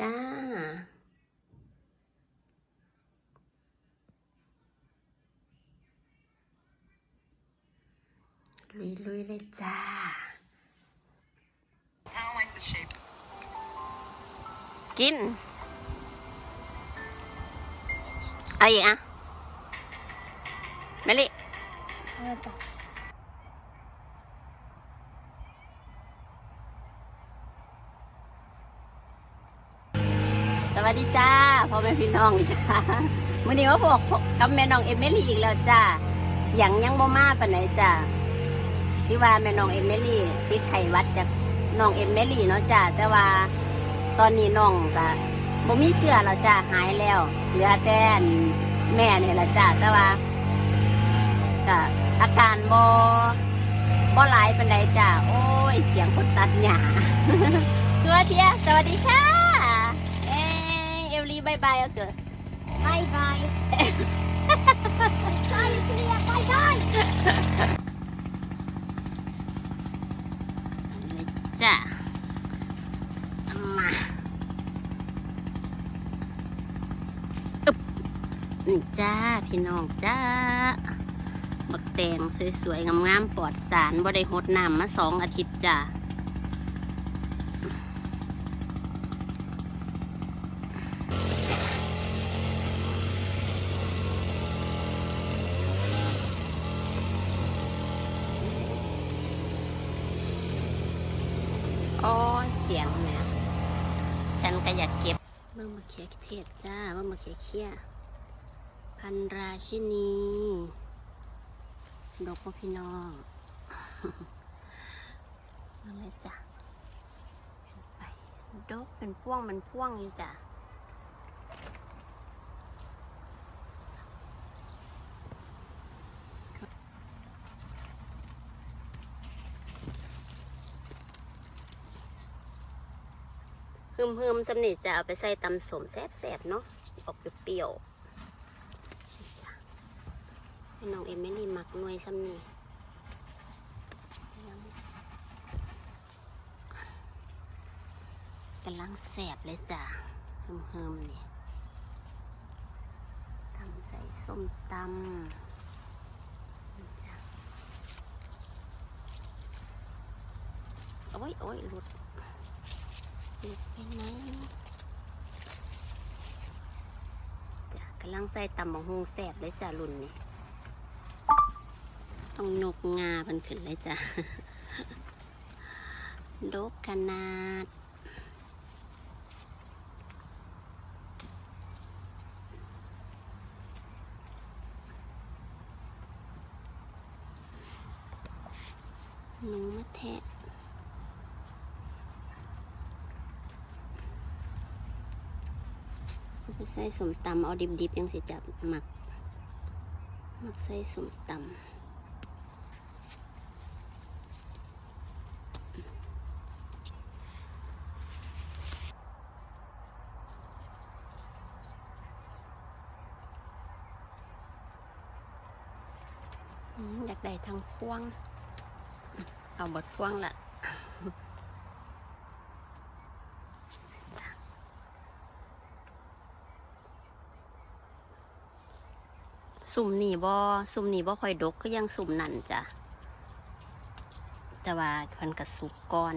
ลุยลุยๆเลยจ้า I don't like the shape. กิน เอาอีกอะเมลิ วัสดีจ้าพ่อแม่พี่น้องจ้ามื่อนี้ว่าพวกกับแม่น้องเอเมลี่อีกแล้วจ้าเสียงยังบ่มาปานไหนจ้าที่ว่าแม่น้องเอเมลี่ติดไข้วัดจากน้องเอเมลี่เนาะจ้าแต่ว่าตอนนี้น้องก็บ่มีเชื้อแล้วจ้าหายแล้วเหลือแต่แม่เนี่แหละจ้าแต่ว่าก็อาการบ่บ่หลายปานใดจ้าโอ้ยเสียงคนตัดหญ้าตัวเทียสวัสดีค่ะ ยเอลลี่บายบายเอาเถอะ Bye bye. Sorry, Priya. Bye bye. เลยจ้ะเอามาอึ๊บนี่จ้า พี่น้องจ้า บักแตงสวยๆ งามๆ ปลอดสารบ่ได้หดน้ำมาสองอาทิตย์จ้า ยเสียงแหม่ฉันก็อยากเก็บเมื่อมาเขียเทศจ้าเมื่อมาเขียเขียพันราชินีดอกพ่อพี่น้องนั่นเลยจ้ะไปดกเป็นพ่วงมันพ่วงอยู่จ้ะ ฮึมฮึมๆสำนิจะเอาไปใส่ตำสมแซ่บๆเนาะออกเปรี้ยวน้องเอมิลี่มักหน่วยสำนีกำลังแสบเลยจ้ะฮึมฮึมๆนี่ยทำใส่ส้มตำจ้ะโอ้ยโอ้ยหลุด หลุดไปไหนจ้ะกำลังใส่ตำบังฮงแสบเลยจ้ะรุ่นนี้ต้องยกงาพันขึ้นเลยจ้ะดกขนาดหนูมาแทะ เอาไป ใส่สมตำเอาดิบๆยังสิจับหมักหมักใส่สมตำอยากได้ทางพวงเอาบดพวงละ สุ่มนี่บ่สุ่มนี่บ่ค่อยดกก็ยังสุ่มนั่นจ้ะแต่ว่าเพิ่นกระสุกก่อน